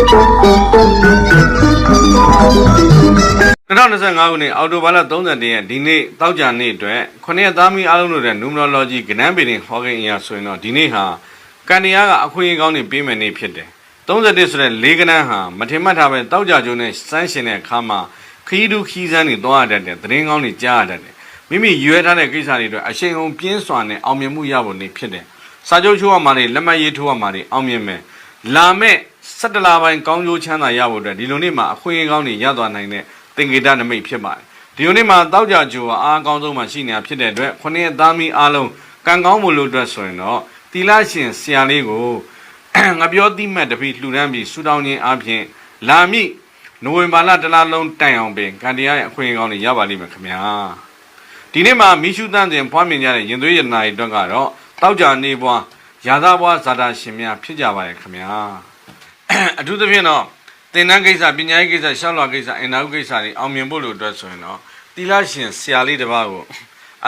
2025ခုနှစ်အောက်တိုဘာလ31ရက်ဒီနေ့တောက်ကြနေ့အတွက်ခုနှစ်ရက်သားမီအားလုံးတို့တဲ့ numerology ကဏ္ဍပေတင်ဟောကိန်းအရာဆိုရင်တော့ဒီနေ့ဟာကန်တရားကအခွင့်အရေးကောင်းနေပေးမယ်နေ့ဖြစ်တယ်31ဆိုတဲ့၄ကဏ္ဍဟာမထင်မှတ်ထားပဲတောက်ကြကျုံနဲ့စမ်းရှင်တဲ့အခါမှာခရီးဒူခီးစမ်းတွေသွားရတတ်တယ်သတင်းကောင်းတွေကြားရတတ်တယ်မိမိရွေးထားတဲ့ကိစ္စတွေအတွက်အရှိန်အဟုန်ပြင်းစွာနဲ့အောင်မြင်မှုရဖို့နေ့ဖြစ်တယ်စာချုပ်ချိုးရမှာတွေလက်မှတ်ရေးထိုးရမှာတွေအောင်မြင်မယ်လာမဲ့ 17လပိုင်းကောင်းကျိုးချမ်းသာရဖို့အတွက်ဒီလိုနေ့မှာအခွင့်အရေးကောင်းတွေရသွားနိုင်တဲ့သင်္ကေတနမိတ်ဖြစ်ပါတယ်ဒီလိုနေ့မှာတောက်ကြကျိုးကအားအကောင်းဆုံးမှရှိနေတာဖြစ်တဲ့အတွက်ခုနှစ်ရက်သားမီးအားလုံးကံကောင်းမှုလို့အတွက်ဆိုရင်တော့တီလာရှင်ဆရာလေးကိုငါပြောတိမဲ့တပိလှူဒန်းပြီးဆူတောင်းခြင်းအပြင်လာမည့်နိုဝင်ဘာလတစ်လလုံးတိုင်အောင်ပင်ကံတရားရဲ့အခွင့်အရေးကောင်းတွေရပါလိမ့်မယ်ခင်ဗျာဒီနေ့မှာမိရှုတန်းစဉ်ဖွားမြင်ကြတဲ့ရင်သွေးရတနာတွေအတွက်ကတော့တောက်ကြနေပွားရာသာပွားဇာတာရှင်များဖြစ်ကြပါရဲ့ခင်ဗျာ အထူးသဖြင့်တော့သင်တန်းကိစ္စပညာရေးကိစ္စရှောက်လွှာကိစ္စအင်တာဗျူးကိစ္စတွေအောင်မြင်ဖို့လိုအတွက်ဆိုရင်တော့သီလရှင်ဆရာလေးတစ်ပါးကို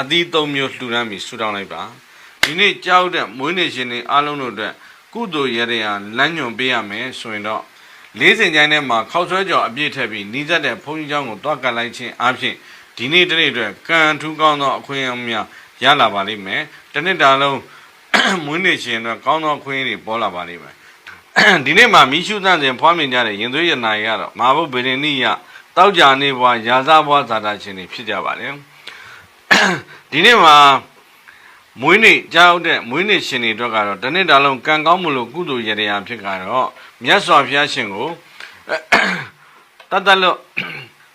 အသီးသုံးမျိုးလှူဒန်းပြီးဆူတောင်းလိုက်ပါဒီနေ့ကြောက်တဲ့မွေးနေ့ရှင်တွေအားလုံးတို့အတွက်ကုသိုလ်ရတဲ့ဟာလမ်းညွန်ပေးရမယ်ဆိုရင်တော့လေးစင်ကျိုင်းထဲမှာခောက်ဆွဲကြော်အပြည့်ထည့်ပြီးနီးစပ်တဲ့ဘုန်းကြီးကျောင်းကိုတွားကတ်လိုက်ခြင်းအပြင်ဒီနေ့တနေ့အတွက်ကံထူးကောင်းသောအခွင့်အများရလာပါလိမ့်မယ်တနေ့တာလုံးမွေးနေ့ရှင်အတွက်ကောင်းသောအခွင့်အရေးတွေပေါ်လာပါလိမ့်မယ် ဒီနေ့မှာမိရှုသန့်စဉ်ဖွားမြင်ကြတဲ့ရင်သွေးရနာရီကတော့မာဘုဗေဒနိယတောက်ကြနေဘွားရာဇဘွားဇာတာရှင်တွေဖြစ်ကြပါတယ်ဒီနေ့မှာမွေးနေ့ကြောက်တဲ့မွေးနေ့ရှင်တွေအတွက်ကတော့တစ်နှစ်တာလုံးကံကောင်းမှုလို့ကုသိုလ်ရတရားဖြစ်ကြတော့မြတ်စွာဘုရားရှင်ကိုတတ်တလွတ်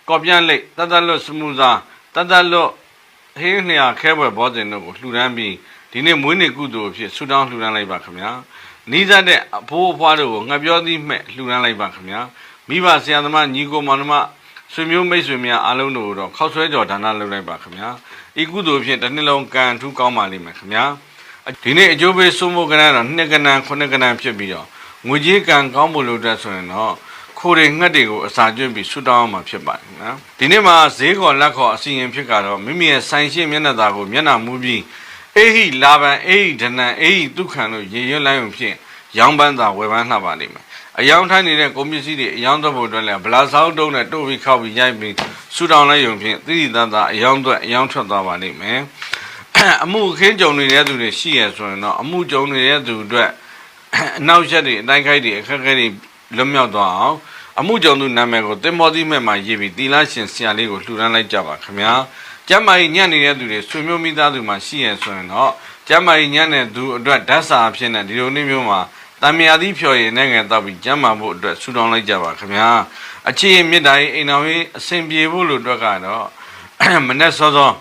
ကော်ပြန်လိတ်တတ်တလွတ်စမှုသာတတ်တလွတ်ဟင်းလျာခဲဘွယ်ဘောဇင်တို့ကိုလှူဒန်းပြီး ဒီနေ့မွေးနေ့ကုသိုလ်အဖြစ်ဆုတောင်းလှူဒန်းလိုက်ပါခင်ဗျာနီးစပ်တဲ့အဖိုးအဖွားတို့ကိုငှက်ပြောသီးမှဲ့လှူဒန်းလိုက်ပါခင်ဗျာမိဘဆရာသမားညီကိုမောင်နှမဆွေမျိုးမိတ်ဆွေများအားလုံးတို့ကိုတော့ခောက်ဆွဲကြော်ဒါနလုပ်လိုက်ပါခင်ဗျာဤကုသိုလ်ဖြင့်တစ်နှစ်လုံးကံထူးကောင်းပါလိမ့်မယ်ခင်ဗျာဒီနေ့အကျိုးပေးစိုးမိုးကဏ္ဍတော့နှစ်ကဏ္ဍခုနှစ်ကဏ္ဍဖြစ်ပြီးတော့ငွေကြီးကံကောင်းဖို့လို့တဲ့ဆိုရင်တော့ခိုးတွေငှက်တွေကိုအစာကျွတ်ပြီးဆူတောင်းအောင်မှာဖြစ်ပါတယ်နော်ဒီနေ့မှာဈေးခေါ်လက်ခေါ်အစီရင်ဖြစ်ကတော့မိမိရဲ့ဆိုင်ရှင်းမျက်နှာသာကိုမျက်နှာမူပြီး အေဟိလာဘန်အေဟိဒနန်အေဟိဒုက္ခံတို့ရေရွတ်လိုက်ုံဖြင့်ရောင်းပန်းသာဝယ်ပန်းလှပါလိမ့်မယ်အယောင်ထိုင်းနေတဲ့ကုန်ပစ္စည်းတွေအယောင်သွက်ဖို့အတွက်လည်းဗလာဆောက်တုံးနဲ့တို့ပြီးခောက်ပြီးရိုက်ပြီးဆူတောင်းလိုက်ုံဖြင့်တိတိတတ်တာအယောင်သွက်အယောင်ထွက်သွားပါလိမ့်မယ်အမှုအခင်းကြုံနေတဲ့သူတွေရှိရဆိုရင်တော့အမှုကြုံနေတဲ့သူအတွက်အနောက်ရက်တွေအတိုင်းခိုက်တွေအခက်အခဲတွေလွတ်မြောက်သွားအောင်အမှုကြုံသူနာမည်ကိုတင်မောသီးမဲ့မှာရေးပြီးတီလာရှင်ဆရာလေးကိုလှူဒန်းလိုက်ကြပါခင်ဗျာ ကျမ်းမာရေးညံ့နေတဲ့သူတွေဆွေမျိုးမိသားစုမှာရှိရဆိုရင်တော့ကျမ်းမာရေးညံ့တဲ့သူအတွက်ဓာတ်စာအဖြစ်နဲ့ဒီလိုနေ့မျိုးမှာတံမြာသီးဖြော်ရည်နဲ့ငယ်တော့ပြီးကျမ်းမာဖို့အတွက်ဆူတောင်းလိုက်ကြပါခင်ဗျာအခြေအမြင့်တိုင်းအိမ်တော်ရေးအစဉ်ပြေဖို့လို့အတွက်ကတော့မနေ့စောစော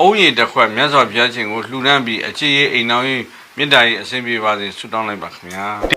အုံးရည်တစ်ခွက်မြတ်စွာဘုရားရှင်ကိုလှူဒန်းပြီးအခြေရေးအိမ်တော်ရေးမြတ်တာရေးအစဉ်ပြေပါစေဆုတောင်းလိုက်ပါခင်ဗျာ